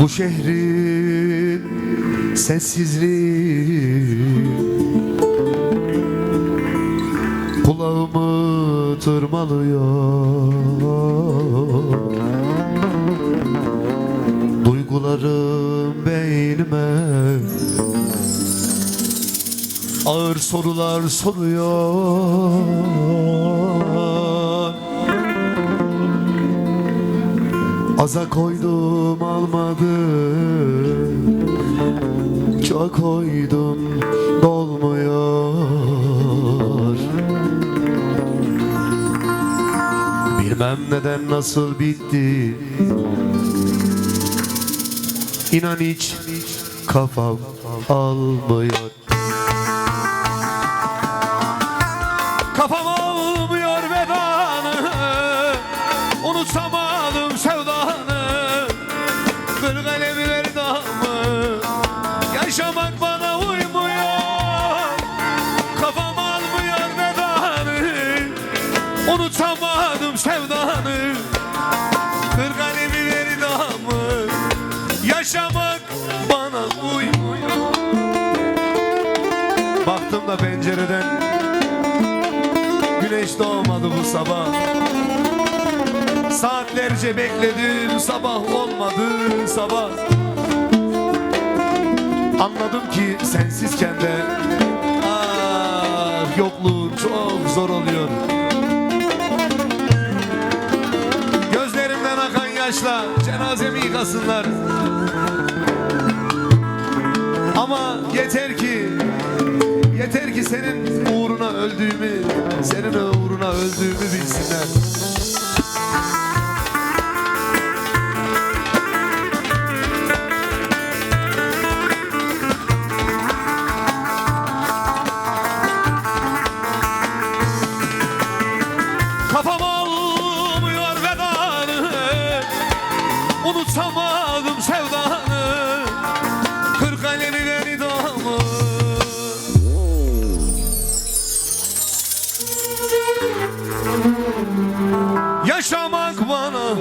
Bu şehrin sessizliği Kulağımı tırmalıyor. Duygularım beynime Ağır sorular soruyor Aza koydum almadı Çok koydum dolmuyor. Bilmem neden nasıl bitti. İnan hiç kafam almıyor. Kafam almıyor Unutamadım sevdanı. Kır kalemi verdamı Yaşamak bana uymuyor. Baktım da pencereden. Güneş doğmadı bu sabah. Saatlerce bekledim sabah olmadı sabah. Anladım ki sensizken de Ah yokluğun çok zor oluyor yaşla cenazemi yıkasınlar. Ama yeter ki Yeter ki senin uğruna öldüğümü Senin uğruna öldüğümü Yaşamak bana